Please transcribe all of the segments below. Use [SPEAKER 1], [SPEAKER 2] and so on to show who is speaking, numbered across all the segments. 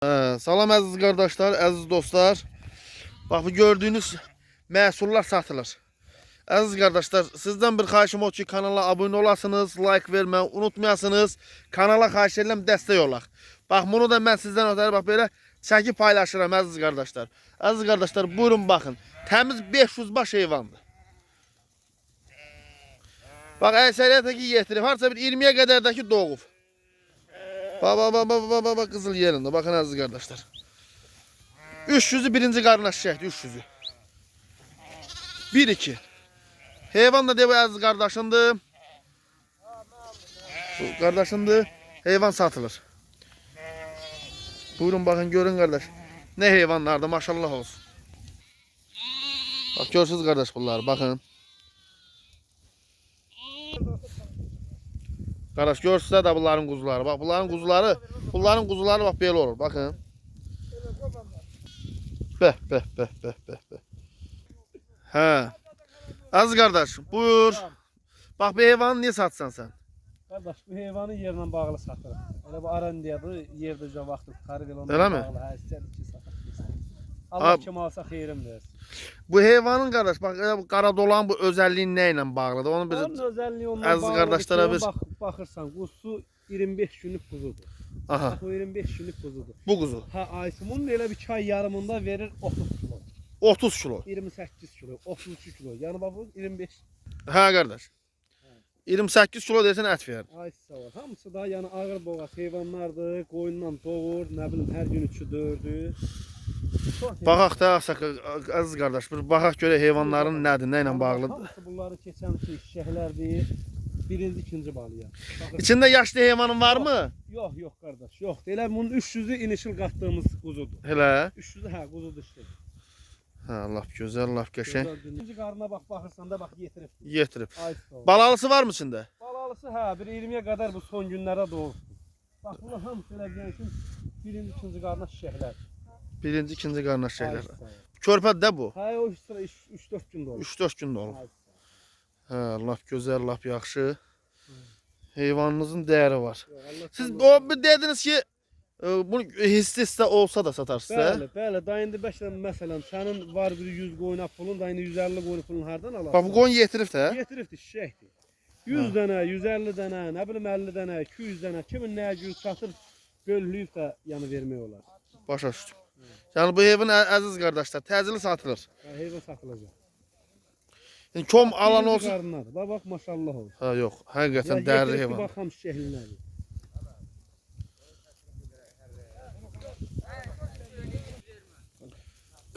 [SPEAKER 1] Hə, salam əziz qardaşlar, əziz dostlar. Bax bu gördüyünüz məhsullar satılır. Əziz qardaşlar, sizdən bir xahişim o ki, kanala abunə olasınız, like verməyi unutmayasınız. Kanala xahiş edirəm, dəstək olaq. Bax bunu da mən sizdən ötəri bax belə çəkib paylaşıram əziz qardaşlar. Əziz qardaşlar, buyurun baxın. Təmiz 500 baş heyvandır. Bax əksəriyyətə ki yetirib, harca bir 20-yə qədərdəki doğub. Baba baba baba baba kızıl yerinde. Bakın aziz kardeşler. 300'ü birinci karnına şişəkdir 300'ü. 1 2. Heyvan da dev aziz kardeşindir. Bu kardeşindir. Heyvan satılır. Buyurun bakın görün kardeş. Ne heyvanlardı maşallah olsun. Bak görsünüz kardeş bunlar bakın. Qardaş görürsüzlər də bunların quzuları. Bax bunların quzuları, bunların quzuları bax belə olur. Baxın. Bəh, bəh, bəh, bəh, bəh, bəh. Hə. Aziz qardaş, buyur. Bax bu heyvanı niyə satsan sən?
[SPEAKER 2] Qardaş, bu heyvanı yerlə bağlı satırıq. Elə bu arandiyadır, yerdə uca vaxtı tarif elə
[SPEAKER 1] mi?
[SPEAKER 2] bağlı. Hə, istəyir ki. Allah
[SPEAKER 1] Ab-
[SPEAKER 2] kim alsa xeyrim versin.
[SPEAKER 1] Bu heyvanın qardaş, bax elə bu qara dolan bu özəlliyi nə ilə bağlıdır? Onu bir
[SPEAKER 2] Onun özəlliyi ondan
[SPEAKER 1] qardaşlara
[SPEAKER 2] ki,
[SPEAKER 1] bir-
[SPEAKER 2] Bax, baxırsan, quzu 25 günlük quzudur.
[SPEAKER 1] aha,
[SPEAKER 2] Bax, o 25 günlük quzudur.
[SPEAKER 1] bu quzu
[SPEAKER 2] Ha, Aysimun elə bir çay yarımında verir 30 kilo.
[SPEAKER 1] 30 kilo.
[SPEAKER 2] 28 kilo, 33 kilo. Yəni bax bu 25.
[SPEAKER 1] Hə qardaş. 28 kilo desən ət verir.
[SPEAKER 2] Ay sağ ol. Hamısı da yəni ağır boğaz heyvanlardır. Qoyundan doğur, nə bilim hər gün 3-ü 4-ü.
[SPEAKER 1] Baxaq da asaq əziz qardaş, bir baxaq görə heyvanların nədir, nə ilə bağlıdır.
[SPEAKER 2] Bunları keçən ki şəhərlərdir. Birinci, ikinci balıya.
[SPEAKER 1] İçində yaşlı heyvanın varmı?
[SPEAKER 2] Yox, yox qardaş, yox. Elə bunun 300-ü inişil qatdığımız quzudur.
[SPEAKER 1] Elə.
[SPEAKER 2] 300-ü hə, quzu dişli.
[SPEAKER 1] Hə, lap gözəl, lap qəşəng.
[SPEAKER 2] İkinci qarına bax, baxırsan da bax yetirib.
[SPEAKER 1] Yetirib. Balalısı var mı içində?
[SPEAKER 2] Balalısı hə, bir 20-yə qədər bu son günlərə doğursun. Bax bunlar hamısı elə ki, birinci, ikinci qarına şişəklər.
[SPEAKER 1] Birinci, ikinci
[SPEAKER 2] sağ ol.
[SPEAKER 1] Körpədir də bu.
[SPEAKER 2] Hə, o sıra 3-4 gündə olur.
[SPEAKER 1] 3-4 gündə olub.
[SPEAKER 2] Ay sağ ol.
[SPEAKER 1] Hə, lap gözəl, lap yaxşı. Heyvanınızın dəyəri var. Siz o bir dediniz ki, e, bunu hissə olsa da satarsınız.
[SPEAKER 2] Bəli,
[SPEAKER 1] hə?
[SPEAKER 2] bəli. Da indi bəşən məsələn, sənin var bir 100 qoyuna pulun, da indi 150 qoyun pulun hardan alarsan?
[SPEAKER 1] Bax bu qoyun yetirib də.
[SPEAKER 2] Getiribdi şişəkdir. 100 dənə, 150 dənə, nə bilim 50 dənə, 200 dənə, kimin nəyə gün çatır bölülüb də yəni vermək olar.
[SPEAKER 1] Başa düşdüm. Yəni bu heyvan əziz qardaşlar, təcili satılır.
[SPEAKER 2] Yəni heyvan satılacaq.
[SPEAKER 1] Yəni kom alan olsun.
[SPEAKER 2] qarındadır. Bax bax maşallah olsun.
[SPEAKER 1] Ha
[SPEAKER 2] Ya
[SPEAKER 1] dəyərli
[SPEAKER 2] getiribdi,
[SPEAKER 1] heyvan.
[SPEAKER 2] Bax ham şəhlinləri.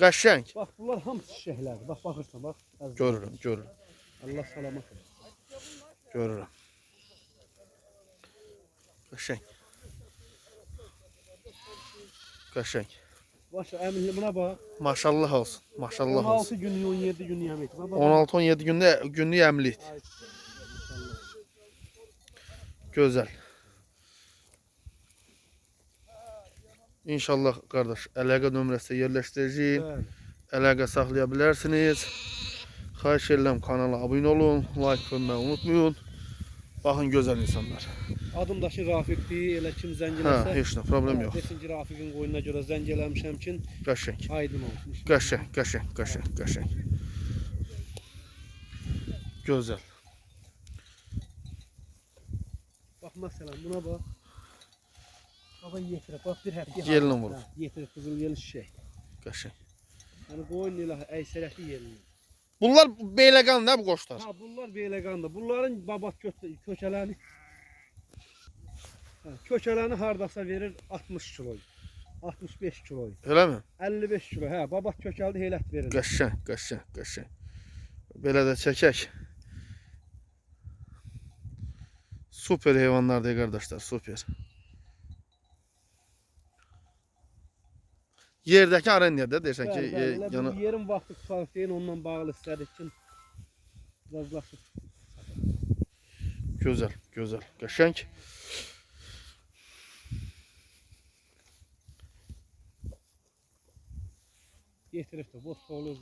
[SPEAKER 1] Qəşəng.
[SPEAKER 2] Bax bunlar hamısı şişəklərdir. Bax baxırsan bax. əziz.
[SPEAKER 1] Görürüm, görürüm,
[SPEAKER 2] Allah salamat olsun.
[SPEAKER 1] görürüm. Qəşəng. Qəşəng.
[SPEAKER 2] Baş əminli buna bax.
[SPEAKER 1] Maşallah olsun. Maşallah
[SPEAKER 2] 16
[SPEAKER 1] olsun.
[SPEAKER 2] günlük 17 günlük bax.
[SPEAKER 1] 16-17 gündə günlük.
[SPEAKER 2] Ay,
[SPEAKER 1] Gözəl. İnşallah qardaş, əlaqə nömrəsi yerləşdirəcəyik. Əlaqə saxlaya bilərsiniz. Xahiş edirəm kanala abunə olun, like verməyi unutmayın. Baxın gözəl insanlar.
[SPEAKER 2] Adım daşı Rafiqdir. Elə kim zəng
[SPEAKER 1] Hə, heç nə problem yox.
[SPEAKER 2] Desin ki, Rafiqin qoyununa görə zəng eləmişəm ki,
[SPEAKER 1] Qəşəng.
[SPEAKER 2] aydın olsun.
[SPEAKER 1] Qəşəng, qəşəng, qəşəng, qəşəng. Gözəl.
[SPEAKER 2] Bax məsələn buna bax. Baba yetirib, bax bir həftə.
[SPEAKER 1] Yelinə vurur.
[SPEAKER 2] Yetirib qızıl yel şişək.
[SPEAKER 1] Qəşəng.
[SPEAKER 2] Yəni qoyun elə əysərətli yelinə.
[SPEAKER 1] Bunlar beyləqan nə bu qoçlar?
[SPEAKER 2] Ha bunlar beyləqandır. Bunların babat kö kökələrini ha, kökələni hardasa verir 60 kilo. 65 kilo.
[SPEAKER 1] Elə mi?
[SPEAKER 2] 55 kilo. Hə, babat kökəldi heylət verir.
[SPEAKER 1] Qəşəng, qəşəng, qəşəng. Belə də çəkək. Super heyvanlardır qardaşlar, super. Yerdəki areniyada deyirsən ki,
[SPEAKER 2] Bəli,
[SPEAKER 1] e,
[SPEAKER 2] bu yerin vaxtı tutarıq deyin ondan bağlı istədik ki razılaşıb.
[SPEAKER 1] gözəl, gözəl, qəşəng.
[SPEAKER 2] Yetirib də boş olur.